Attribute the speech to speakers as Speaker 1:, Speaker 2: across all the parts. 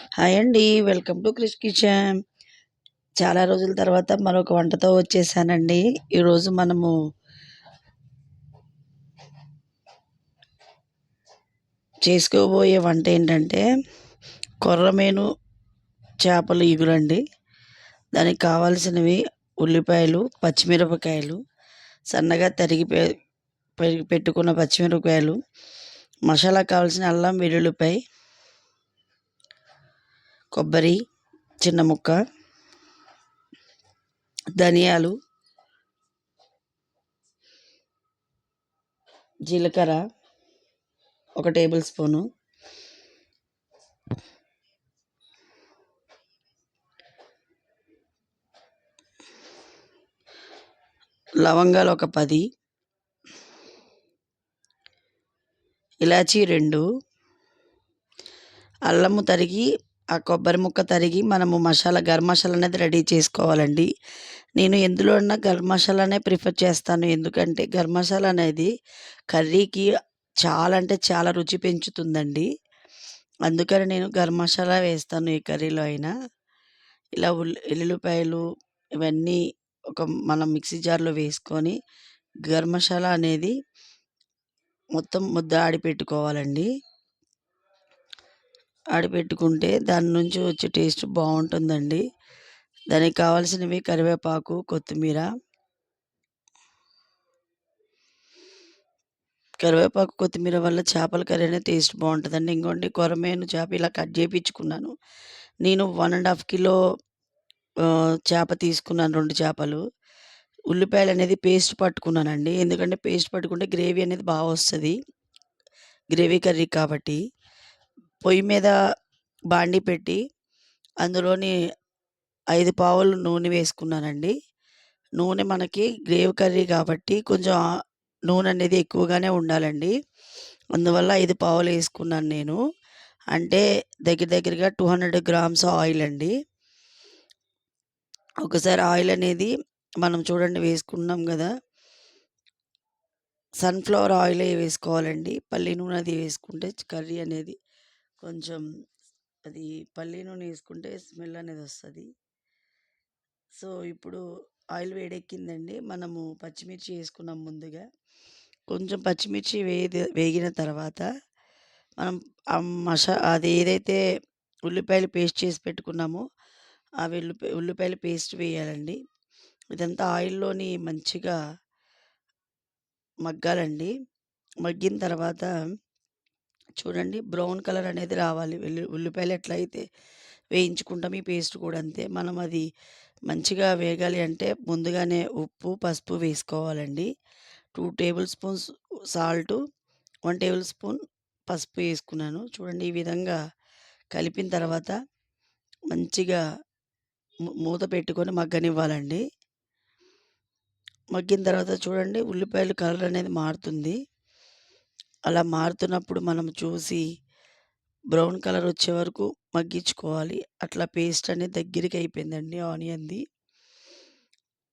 Speaker 1: Hi అండి. Welcome to Krish kitchen. చాలా రోజుల తర్వాత మరొక వంటతో వచ్చేసానండి. ఈరోజు మనము చేసుకోబోయే వంట ఏంటంటే కొర్రమీను చేపలు ఇగురండి. దానికి కావాల్సినవి ఉల్లిపాయలు, పచ్చిమిరపకాయలు, సన్నగా తరిగి పెట్టుకున్న పచ్చిమిరపకాయలు, మసాలా కావాల్సిన అల్లం వెల్లుల్లిపాయ, కొబ్బరి చిన్న ముక్క, ధనియాలు, జీలకర్ర ఒక టేబుల్ స్పూను లవంగాలు ఒక పది ఇలాచీ రెండు అల్లము తరిగి ఆ కొబ్బరి ముక్క తరిగి మనము మసాలా గరం మసాలా అనేది రెడీ చేసుకోవాలండి. నేను ఎందులో అన్నా గరం మసాలానే ప్రిఫర్ చేస్తాను. ఎందుకంటే గరం మసాలా అనేది కర్రీకి చాలా అంటే చాలా రుచి పెంచుతుందండి. అందుకని నేను గరం మసాలా వేస్తాను ఏ కర్రీలో అయినా. ఇలా ఉల్లి ఎల్లుల్లిపాయలు ఇవన్నీ ఒక మనం మిక్సీ జార్లో వేసుకొని గరం మసాలా అనేది మొత్తం ముద్ద ఆడి పెట్టుకోవాలండి ఆడిపెట్టుకుంటే దాని నుంచి వచ్చే టేస్ట్ బాగుంటుందండి. దానికి కావాల్సినవి కరివేపాకు కొత్తిమీర. కరివేపాకు కొత్తిమీర వల్ల చేపల కర్రీ అనేది టేస్ట్ బాగుంటుందండి. ఇంకోటి కొరమేను చేప ఇలా కట్ చేయించుకున్నాను నేను వన్ అండ్ హాఫ్ కిలో చేప తీసుకున్నాను రెండు చేపలు. ఉల్లిపాయలు అనేది పేస్ట్ పట్టుకున్నానండి. ఎందుకంటే పేస్ట్ పట్టుకుంటే గ్రేవీ అనేది బాగా వస్తుంది. గ్రేవీ కర్రీ కాబట్టి. పొయ్యి మీద బాండి పెట్టి అందులోని ఐదు పావులు నూనె వేసుకున్నానండి. నూనె మనకి గ్రేవ్ కర్రీ కాబట్టి కొంచెం నూనె అనేది ఎక్కువగానే ఉండాలండి. అందువల్ల ఐదు పావులు వేసుకున్నాను నేను. అంటే దగ్గర దగ్గరగా టూ హండ్రెడ్ గ్రామ్స్ ఆయిల్ అండి. ఒకసారి ఆయిల్ అనేది మనం చూడండి వేసుకున్నాం కదా. సన్ఫ్లవర్ ఆయిల్ వేసుకోవాలండి. పల్లి నూనె అది వేసుకుంటే కర్రీ అనేది కొంచెం అది పల్లి నూనె వేసుకుంటే స్మెల్ అనేది వస్తుంది. సో ఇప్పుడు ఆయిల్ వేడెక్కిందండి. మనము పచ్చిమిర్చి వేసుకున్నాం ముందుగా. కొంచెం పచ్చిమిర్చి వేది వేగిన తర్వాత మనం మసా అది ఏదైతే ఉల్లిపాయలు పేస్ట్ చేసి పెట్టుకున్నామో ఆ ఉల్లిపాయ ఉల్లిపాయలు పేస్ట్ వేయాలండి. ఇదంతా ఆయిల్లోని మంచిగా మగ్గాలండి. మగ్గిన తర్వాత చూడండి. బ్రౌన్ కలర్ అనేది రావాలి. వెల్లు ఉల్లిపాయలు ఎట్లయితే వేయించుకుంటాం ఈ పేస్ట్ కూడా అంతే. మనం అది మంచిగా వేగాలి అంటే ముందుగానే ఉప్పు పసుపు వేసుకోవాలండి. Two tablespoons salt one tablespoon పసుపు వేసుకున్నాను. చూడండి ఈ విధంగా కలిపిన తర్వాత మంచిగా మూత పెట్టుకొని మగ్గనివ్వాలండి. మగ్గిన తర్వాత చూడండి ఉల్లిపాయలు కలర్ అనేది మారుతుంది. అలా మారుతున్నప్పుడు మనం చూసి బ్రౌన్ కలర్ వచ్చే వరకు మగ్గించుకోవాలి. అట్లా పేస్ట్ అనేది దగ్గరికి అయిపోయిందండి ఆనియన్ది.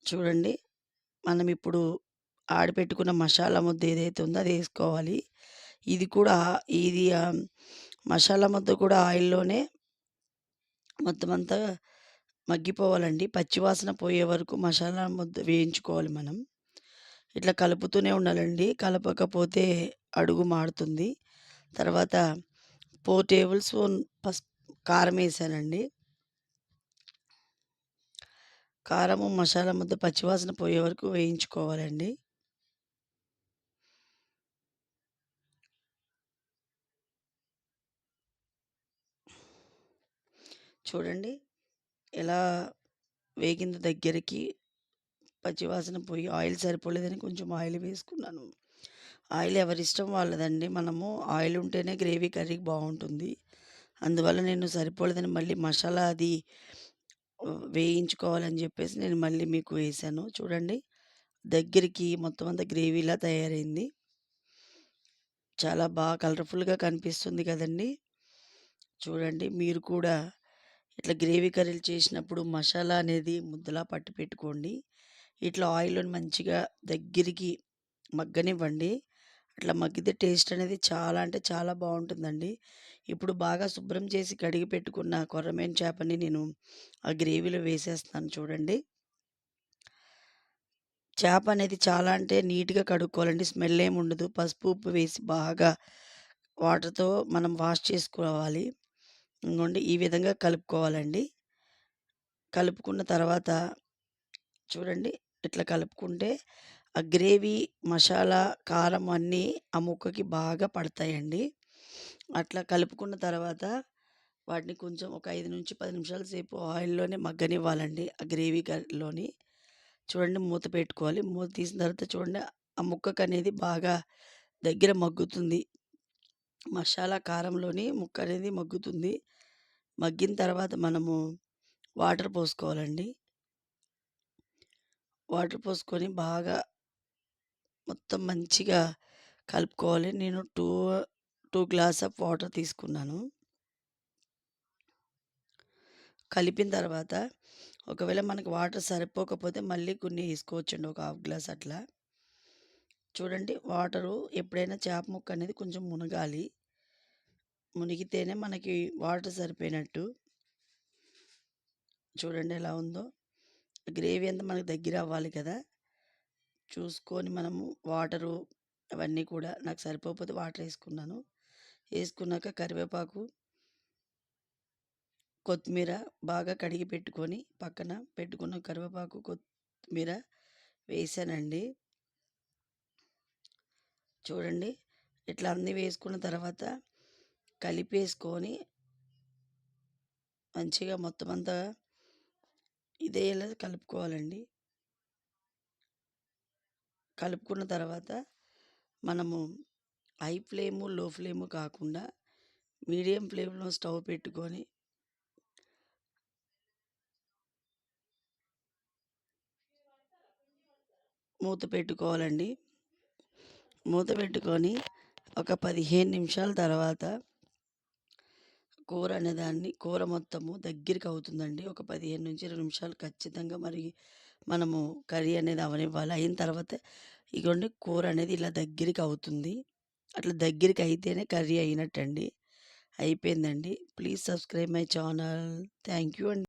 Speaker 1: చూడండి మనం ఇప్పుడు ఆడిపెట్టుకున్న మసాలా ముద్ద ఏదైతే ఉందో అది వేసుకోవాలి. ఇది కూడా ఇది మసాలా ముద్ద కూడా ఆయిల్లోనే మొత్తం అంతా మగ్గిపోవాలండి. పచ్చివాసన పోయే వరకు మసాలా ముద్ద వేయించుకోవాలి మనం. ఇట్లా కలుపుతూనే ఉండాలండి. కలపకపోతే అడుగు మాడుతుంది తర్వాత ఫోర్ టేబుల్ స్పూన్ పసుపు కారం వేసానండి కారము మసాలా ముద్ద పచ్చివాసన పోయే వరకు వేయించుకోవాలండి. చూడండి. ఎలా వేగింది దగ్గరికి పచ్చివాసన పోయి ఆయిల్ సరిపోలేదని కొంచెం ఆయిల్ వేసుకున్నాను. ఆయిల్ ఎవరిష్టం వాళ్ళదండి. మనము ఆయిల్ ఉంటేనే గ్రేవీ కర్రీ బాగుంటుంది అందువల్ల నేను సరిపోలేదని మళ్ళీ మసాలా అది వేయించుకోవాలని చెప్పేసి నేను మళ్ళీ మీకు వేసాను. చూడండి దగ్గరికి మొత్తం అంతా గ్రేవీలా తయారైంది. చాలా బాగా కలర్ఫుల్గా కనిపిస్తుంది కదండి. చూడండి మీరు కూడా ఇట్లా గ్రేవీ కర్రీలు చేసినప్పుడు మసాలా అనేది ముద్దలా పట్టి పెట్టుకోండి. ఇట్లా ఆయిల్ని మంచిగా దగ్గరికి మగ్గనివ్వండి. అట్లా మగ్గితే టేస్ట్ అనేది చాలా అంటే చాలా బాగుంటుందండి. ఇప్పుడు బాగా శుభ్రం చేసి కడిగి పెట్టుకున్న కొర్రమీన చేపని నేను ఆ గ్రేవీలో వేసేస్తాను చూడండి. చేప అనేది చాలా అంటే నీట్గా కడుక్కోవాలండి. స్మెల్ ఏమి ఉండదు. పసుపు ఉప్పు వేసి బాగా వాటర్తో మనం వాష్ చేసుకోవాలి. ఇంకోండి ఈ విధంగా కలుపుకోవాలండి. కలుపుకున్న తర్వాత చూడండి ఇట్లా కలుపుకుంటే ఆ గ్రేవీ మసాలా కారం అన్నీ ఆ ముక్కకి బాగా పడతాయండి. అట్లా కలుపుకున్న తర్వాత వాటిని కొంచెం ఒక ఐదు నుంచి పది నిమిషాల సేపు ఆయిల్లోనే మగ్గనివ్వాలండి. ఆ గ్రేవీలోని చూడండి మూత పెట్టుకోవాలి. మూత తీసిన తర్వాత చూడండి ఆ ముక్కకు అనేది బాగా దగ్గర మగ్గుతుంది. మసాలా కారంలోని ముక్క అనేది మగ్గుతుంది. మగ్గిన తర్వాత మనము వాటర్ పోసుకోవాలండి. వాటర్ పోసుకొని బాగా మొత్తం మంచిగా కలుపుకోవాలి. నేను two two glass of water తీసుకున్నాను. కలిపిన తర్వాత ఒకవేళ మనకు వాటర్ సరిపోకపోతే మళ్ళీ కొన్ని వేసుకోవచ్చండి ఒక హాఫ్ గ్లాస్ అట్లా. చూడండి వాటరు ఎప్పుడైనా చేప ముక్క అనేది కొంచెం మునగాలి. మునిగితేనే మనకి వాటర్ సరిపోయినట్టు. చూడండి ఎలా ఉందో. గ్రేవీ అంతా మనకు దగ్గర అవ్వాలి కదా. చూసుకొని మనము వాటరు అవన్నీ కూడా నాకు సరిపోకపోతే వాటర్ వేసుకున్నాను. వేసుకున్నాక కరివేపాకు కొత్తిమీర బాగా కడిగి పెట్టుకొని పక్కన పెట్టుకున్న కరివేపాకు కొత్తిమీర వేసానండి. చూడండి ఇట్లా అన్నీ వేసుకున్న తర్వాత కలిపేసుకొని మంచిగా మొత్తం అంతా ఇదేలా కలుపుకోవాలండి. కలుపుకున్న తర్వాత మనము హై ఫ్లేము లో ఫ్లేము కాకుండా మీడియం ఫ్లేమ్లో స్టవ్ పెట్టుకొని మూత పెట్టుకోవాలండి. మూత పెట్టుకొని ఒక పదిహేను నిమిషాల తర్వాత కూర అనేదాన్ని కూర మొత్తము దగ్గరికి అవుతుందండి ఒక పదిహేను నుంచి ఇరవై నిమిషాలు ఖచ్చితంగా మరి మనము కర్రీ అనేది అవనివ్వాలి. అయిన తర్వాత ఇగోండి కూర అనేది ఇలా దగ్గరికి అవుతుంది అట్లా దగ్గరికి అయితేనే కర్రీ అయినట్టండి. అయిపోయిందండి. Please subscribe my channel. Thank you అండి.